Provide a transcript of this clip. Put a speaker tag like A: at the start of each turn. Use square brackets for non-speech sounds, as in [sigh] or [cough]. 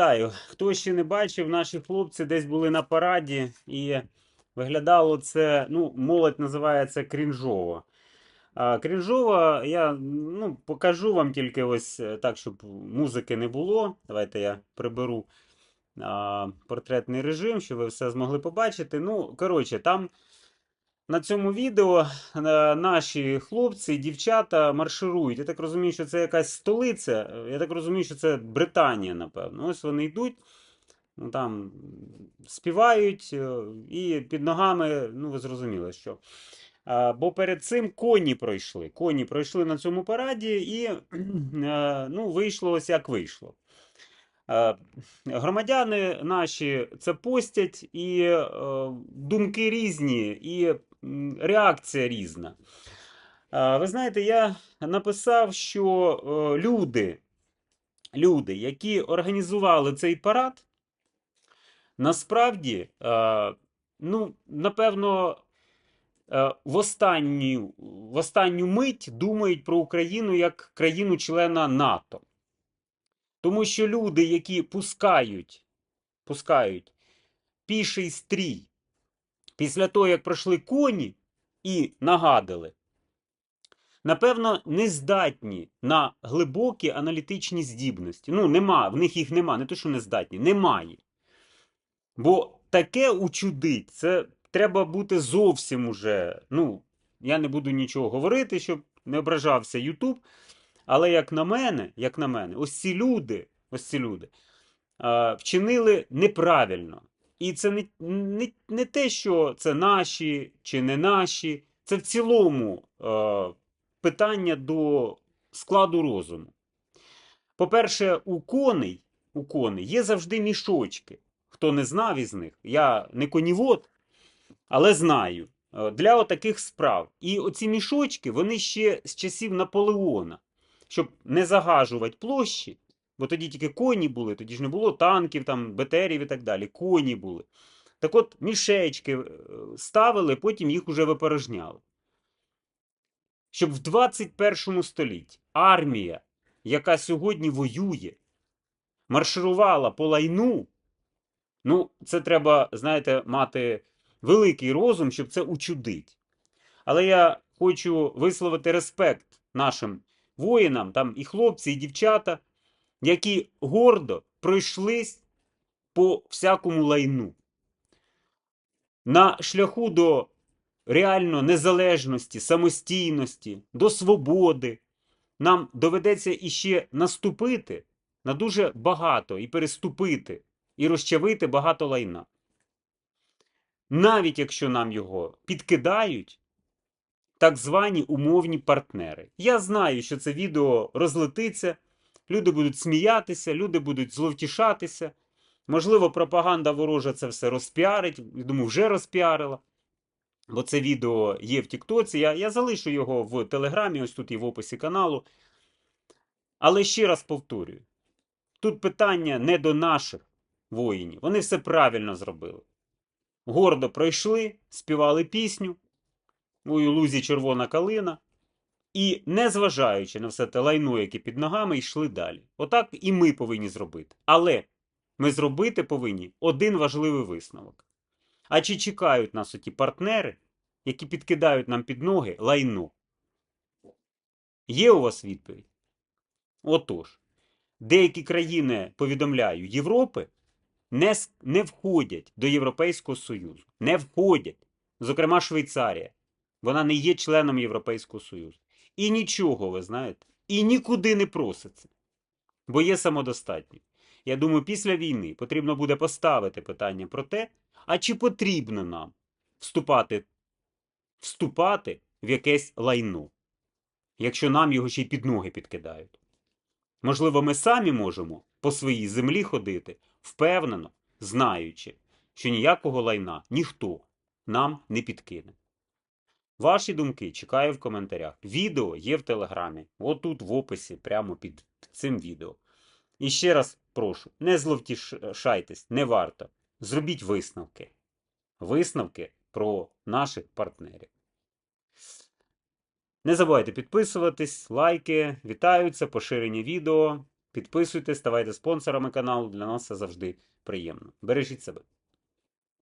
A: Вітаю! Хто ще не бачив, наші хлопці десь були на параді, і виглядало це, ну, молодь називає це крінжово. А, крінжово, я ну, покажу вам тільки ось е, так, щоб музики не було. Давайте я приберу а, портретний режим, щоб ви все змогли побачити. Ну, коротше, там на цьому відео е, наші хлопці і дівчата марширують. Я так розумію, що це якась столиця. Я так розумію, що це Британія, напевно. Ось вони йдуть, ну там співають, е, і під ногами, ну ви зрозуміли, що. Бо перед цим коні пройшли. Коні пройшли на цьому параді, і [clears throat] е, ну, вийшло ось як вийшло. Е, Громадяни наші це постять, і е, думки різні, і реакція різна. Ви знаєте, я написав, що е, люди, люди, які організували цей парад, насправді, е, ну, напевно, е, в останню, в останню мить думають про Україну як країну-члена НАТО. Тому що люди, які пускають, пускають піший стрій після того, як пройшли коні і нагадали, напевно, не здатні на глибокі аналітичні здібності. Ну, нема, в них їх нема, не то, що не здатні, немає. Бо таке учудить, це треба бути зовсім уже. Ну, я не буду нічого говорити, щоб не ображався Ютуб. Але як на мене, як на мене, ось ці люди, ось ці люди вчинили неправильно. І це не, не, не те, що це наші чи не наші, це в цілому е, питання до складу розуму. По-перше, у коней, у коней є завжди мішочки. Хто не знав із них, я не конівод, але знаю. е, Для отаких справ. І оці мішочки, вони ще з часів Наполеона щоб не загажувати площі, бо тоді тільки коні були, тоді ж не було танків, там, БТРів і так далі. Коні були. Так от мішечки е, ставили, потім їх уже випорожняли. Щоб в 21 столітті армія, яка сьогодні воює, марширувала по лайну, ну, це треба, знаєте, мати великий розум, щоб це учудити. Але я хочу висловити респект нашим воїнам, там і хлопці, і дівчата, які гордо пройшлись по всякому лайну. На шляху до реально незалежності, самостійності, до свободи. Нам доведеться іще наступити на дуже багато і переступити, і розчавити багато лайна. Навіть якщо нам його підкидають, так звані умовні партнери. Я знаю, що це відео розлетиться, люди будуть сміятися, люди будуть зловтішатися. Можливо, пропаганда ворожа це все розпіарить. Я думаю, вже розпіарила. Бо це відео є в Тіктоці. Я, я залишу його в Телеграмі, ось тут і в описі каналу. Але ще раз повторюю: тут питання не до наших воїнів. Вони все правильно зробили. Гордо пройшли, співали пісню у лузі червона калина, і, незважаючи на все те лайно, яке під ногами, йшли далі. Отак і ми повинні зробити. Але ми зробити повинні один важливий висновок. А чи чекають нас оті партнери, які підкидають нам під ноги лайно? Є у вас відповідь? Отож, деякі країни, повідомляю, Європи не, не входять до Європейського Союзу. Не входять. Зокрема, Швейцарія. Вона не є членом Європейського Союзу. І нічого, ви знаєте, і нікуди не проситься, бо є самодостатньо. Я думаю, після війни потрібно буде поставити питання про те, а чи потрібно нам вступати, вступати в якесь лайно, якщо нам його ще й під ноги підкидають. Можливо, ми самі можемо по своїй землі ходити, впевнено, знаючи, що ніякого лайна ніхто нам не підкине. Ваші думки чекаю в коментарях. Відео є в телеграмі, отут в описі, прямо під цим відео. І ще раз прошу, не зловтішайтесь, не варто. Зробіть висновки. Висновки про наших партнерів. Не забувайте підписуватись, лайки, вітаються, поширення відео. Підписуйтесь, ставайте спонсорами каналу. Для нас це завжди приємно. Бережіть себе.